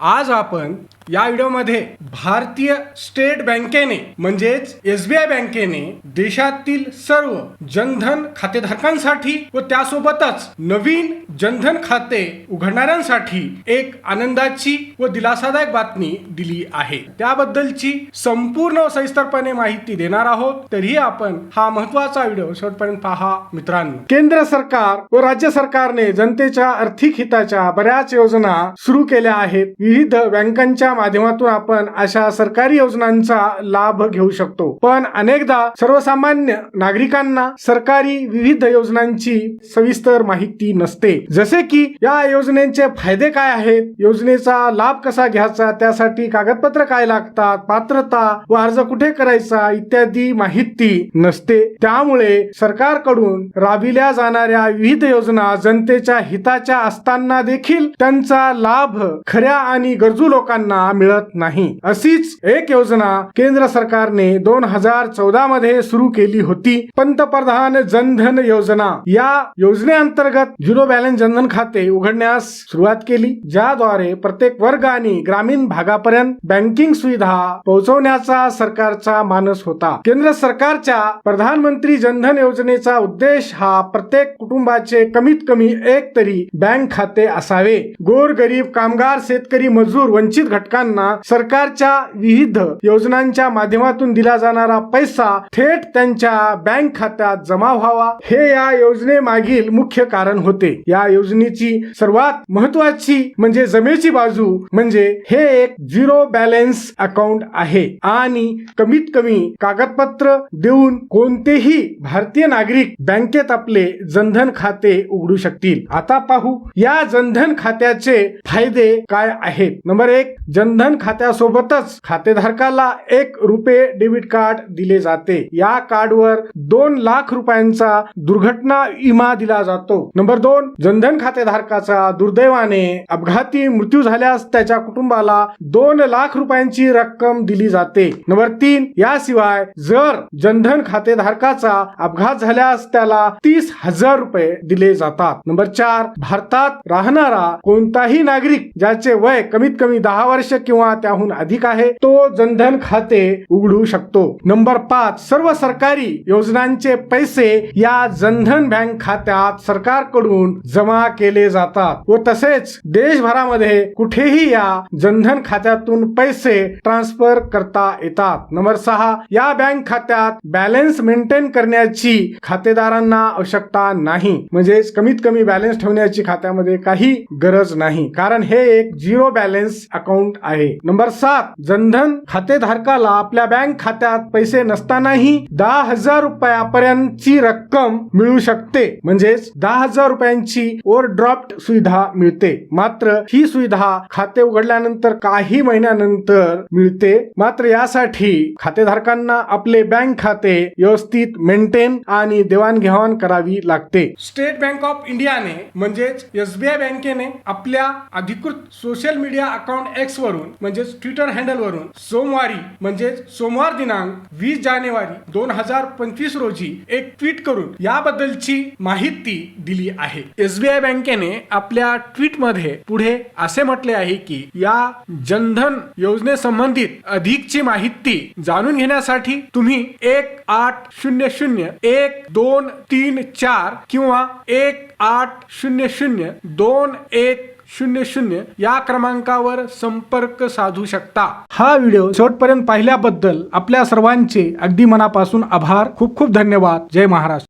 आज आपण या व्हिडिओमध्ये भारतीय स्टेट बँकेने म्हणजेच एस बी आय बँकेने देशातील सर्व जनधन खातेधारकांसाठी व त्यासोबतच नवीन जनधन खाते उघडणाऱ्यांसाठी एक आनंदाची व दिलासादायक बातमी दिली आहे. त्याबद्दलची संपूर्ण सविस्तरपणे माहिती देणार आहोत. तरीही आपण हा महत्त्वाचा व्हिडिओ शेवटपर्यंत पहा मित्रांनो. केंद्र सरकार व राज्य सरकारने जनतेच्या आर्थिक हिताच्या बऱ्याच योजना सुरू केल्या आहेत. विविध बँकांच्या माध्यमातून आपण अशा सरकारी योजनांचा लाभ घेऊ शकतो. पण अनेकदा सर्वसामान्य नागरिकांना सरकारी विविध योजनांची सविस्तर माहिती नसते. जसे की या योजनेचे फायदे काय आहेत? योजनेचा लाभ कसा घ्यायचा? त्यासाठी कागदपत्र काय लागतात? पात्रता व अर्ज कुठे करायचा? इत्यादी माहिती नसते. त्यामुळे सरकारकडून राबविल्या जाणाऱ्या विविध योजना जनतेच्या हिताच्या असताना देखील त्यांचा लाभ खऱ्या आणि गरजू लोकांना मिळत नाही. अशीच एक योजना केंद्र सरकारने दोन हजार चौदा मध्ये सुरू केली होती. पंतप्रधान जनधन योजना. या योजनेअंतर्गत झिरो बॅलन्स जनधन खाते उघडण्यास सुरुवात केली. ज्याद्वारे प्रत्येक वर्ग आणि ग्रामीण भागापर्यंत बँकिंग सुविधा पोहोचवण्याचा सरकारचा मानस होता. केंद्र सरकारच्या प्रधानमंत्री जनधन योजनेचा उद्देश हा प्रत्येक कुटुंबाचे कमीत कमी एक तरी बँक खाते असावे. गोर गरीब कामगार शेतकरी मजूर वंचित घटकांना सरकारच्या विविध योजनांच्या माध्यमातून दिला जाणारा पैसा थेट त्यांच्या बँक खात्यात जमा व्हावा. हे या योजनेमागील मुख्य कारण होते. या योजनेची सर्वात महत्वाची म्हणजे जमेची बाजू म्हणजे हे एक झिरो बॅलन्स अकाउंट आहे. आणि कमीत कमी कागदपत्र देऊन कोणतेही भारतीय नागरिक बँकेत आपले जनधन खाते उघडू शकतील. आता पाहू या जनधन खात्याचे फायदे काय आहेत? नंबर एक जनधन खात्यासोबतच खातेधारकाला एक रुपये डेबिट कार्ड दिले जाते. या कार्डवर दोन लाख रुपयांचा दुर्घटना विमा दिला जातो. नंबर दोन जनधन खातेधारकाचा दुर्दैवाने अपघाती मृत्यू झाल्यास त्याच्या कुटुंबाला दोन लाख रुपयांची रक्कम दिली जाते. नंबर तीन याशिवाय जर जनधन खातेधारकाचा अपघात झाल्यास त्याला तीस हजार रुपये दिले जातात. नंबर चार भारतात राहणारा कोणताही नागरिक ज्याचे वय कमीत कमी दहा वर्ष किंवा त्याहून अधिक आहे तो जनधन खाते उघडू शकतो. नंबर पाच सर्व सरकारी योजनांचे पैसे या जनधन बँक खात्यात सरकारकडून जमा केले जातात व तसेच देशभरामध्ये कुठेही या जनधन खात्यातून पैसे ट्रान्सफर करता येतात. नंबर सहा या बँक खात्यात बॅलन्स मेंटेन करण्याची खातेदारांना आवश्यकता नाही. म्हणजेच कमीत कमी बॅलन्स ठेवण्याची खात्यामध्ये काही गरज नाही. कारण हे एक झिरो बॅलन्स अकाउंट आहे. नंबर सात जनधन खातेधारकाला आपल्या बँक खात्यात पैसे नसतानाही दहा हजार रुपयापर्यंतची रक्कम मिळू शकते. म्हणजेच दहा हजार रुपयांची ओव्हरड्राफ्ट सुविधा मिळते. मात्र ही सुविधा खाते उघडल्यानंतर काही महिन्यानंतर मिळते. मात्र यासाठी खातेधारकांना आपले बँक खाते व्यवस्थित मेंटेन आणि देवाणघेवाण करावी लागते. स्टेट बँक ऑफ इंडियाने म्हणजेच एसबीआय बँकेने आपल्या अधिकृत सोशल मीडिया अकाउंट एक्स वरून म्हणजेच ट्विटर हँडल वरून सोमवारी म्हणजेच सोमवार दिनांक वीस जानेवारी दोन हजार पंचवीस रोजी एक ट्विट करून याबद्दलची माहिती दिली आहे. एसबीआय बँकेने आपल्या ट्विटमध्ये पुढे असे म्हटले आहे की या जनधन योजनेसंबंधित अधिकची माहिती जाणून घेण्यासाठी तुम्ही एक आठ शून्य शून्य एक दोन तीन चार किंवा एक आठ शून्य शून्य दोन एक शून्य शून्य या क्रमांकावर संपर्क साधू शकता. हा व्हिडिओ शेवटपर्यंत पाहिल्याबद्दल आपल्या सर्वांचे अगदी मनापासून आभार. खूप खूप धन्यवाद. जय महाराष्ट्र.